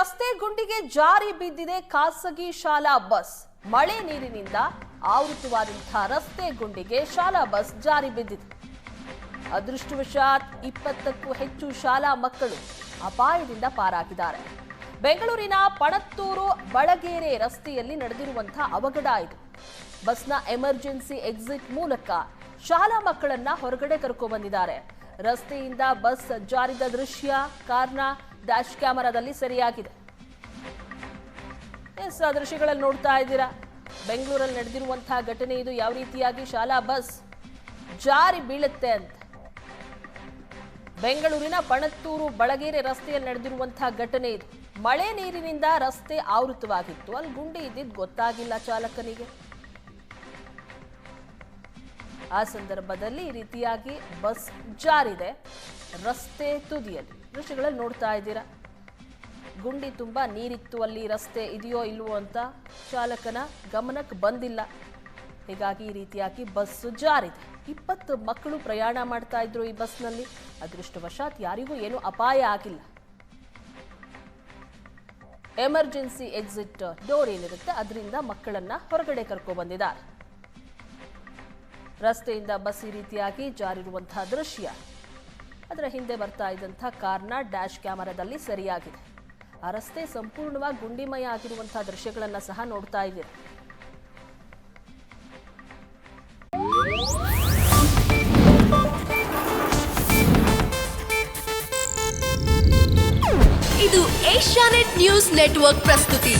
ರಸ್ತೆ ಗುಂಡಿಗೆ ಜಾರಿ ಬಿದ್ದಿದೆ ಖಾಸಗಿ ಶಾಲಾ ಬಸ್. ಮಳೆ ನೀರಿನಿಂದ ಆವೃತವಾದಂತಹ ರಸ್ತೆ ಗುಂಡಿಗೆ ಶಾಲಾ ಬಸ್ ಜಾರಿ ಬಿದ್ದಿದೆ. ಅದೃಷ್ಟವಶಾತ್ ಇಪ್ಪತ್ತಕ್ಕೂ ಹೆಚ್ಚು ಶಾಲಾ ಮಕ್ಕಳು ಅಪಾಯದಿಂದ ಪಾರಾಗಿದ್ದಾರೆ. ಬೆಂಗಳೂರಿನ ಪಣತ್ತೂರು ಬಳಗೇರೆ ರಸ್ತೆಯಲ್ಲಿ ನಡೆದಿರುವಂತಹ ಅವಘಡ ಇದು. ಬಸ್ನ ಎಮರ್ಜೆನ್ಸಿ ಎಕ್ಸಿಟ್ ಮೂಲಕ ಶಾಲಾ ಮಕ್ಕಳನ್ನ ಹೊರಗಡೆ ಕರ್ಕೊಂಡ್ ಬಂದಿದ್ದಾರೆ. ರಸ್ತೆಯಿಂದ ಬಸ್ ಜಾರಿದ ದೃಶ್ಯ, ಕಾರ್ನ ಡ್ಯಾಶ್ ಕ್ಯಾಮೆರಾದಲ್ಲಿ ಸರಿಯಾಗಿದೆ. ಎಸ್, ಆ ದೃಶ್ಯಗಳಲ್ಲಿ ನೋಡ್ತಾ ಇದ್ದೀರಾ? ಬೆಂಗಳೂರಲ್ಲಿ ನಡೆದಿರುವಂತಹ ಘಟನೆ ಇದು. ಯಾವ ರೀತಿಯಾಗಿ ಶಾಲಾ ಬಸ್ ಜಾರಿ ಬೀಳುತ್ತೆ ಅಂತ. ಬೆಂಗಳೂರಿನ ಪಣತ್ತೂರು ಬಳಗೇರೆ ರಸ್ತೆಯಲ್ಲಿ ನಡೆದಿರುವಂತಹ ಘಟನೆ ಇದು. ಮಳೆ ನೀರಿನಿಂದ ರಸ್ತೆ ಆವೃತವಾಗಿತ್ತು. ಅಲ್ಲಿ ಗುಂಡಿ ಇದ್ದಿದ್ದು ಗೊತ್ತಾಗಿಲ್ಲ ಚಾಲಕನಿಗೆ. ಆ ಸಂದರ್ಭದಲ್ಲಿ ಈ ರೀತಿಯಾಗಿ ಬಸ್ ಜಾರಿದೆ. ರಸ್ತೆ ತುದಿಯಲ್ಲಿ. ದೃಶ್ಯಗಳಲ್ಲಿ ನೋಡ್ತಾ ಇದ್ದೀರಾ? ಗುಂಡಿ ತುಂಬ ನೀರಿತ್ತು, ಅಲ್ಲಿ ರಸ್ತೆ ಇದೆಯೋ ಇಲ್ವೋ ಅಂತ ಚಾಲಕನ ಗಮನಕ್ಕೆ ಬಂದಿಲ್ಲ. ಹೀಗಾಗಿ ಈ ರೀತಿಯಾಗಿ ಬಸ್ ಜಾರಿದೆ. ಇಪ್ಪತ್ತು ಮಕ್ಕಳು ಪ್ರಯಾಣ ಮಾಡ್ತಾ ಇದ್ರು ಈ ಬಸ್ನಲ್ಲಿ. ಅದೃಷ್ಟವಶಾತ್ ಯಾರಿಗೂ ಏನು ಅಪಾಯ ಆಗಿಲ್ಲ. ಎಮರ್ಜೆನ್ಸಿ ಎಕ್ಸಿಟ್ ಡೋರ್ ಏನಿರುತ್ತೆ, ಅದರಿಂದ ಮಕ್ಕಳನ್ನ ಹೊರಗಡೆ ಕರ್ಕೊ ಬಂದಿದ್ದಾರೆ. ರಸ್ತೆಯಿಂದ ಬಸ್ ಈ ರೀತಿಯಾಗಿ ಜಾರಿರುವಂತಹ ದೃಶ್ಯ. ಅದರ ಹಿಂದೆ ಬರ್ತಾ ಇದ್ದಂತಹ ಕಾರ್ನ ಡ್ಯಾಶ್ ಕ್ಯಾಮರಾದಲ್ಲಿ ಸರಿಯಾಗಿದೆ. ಆ ರಸ್ತೆ ಸಂಪೂರ್ಣವಾಗಿ ಗುಂಡಿಮಯ ಆಗಿರುವಂತಹ ದೃಶ್ಯಗಳನ್ನ ಸಹ ನೋಡ್ತಾ ಇದ್ದೀರಿ. ಇದು ಏಷ್ಯಾನೆಟ್ ನ್ಯೂಸ್ ನೆಟ್ವರ್ಕ್ ಪ್ರಸ್ತುತಿ.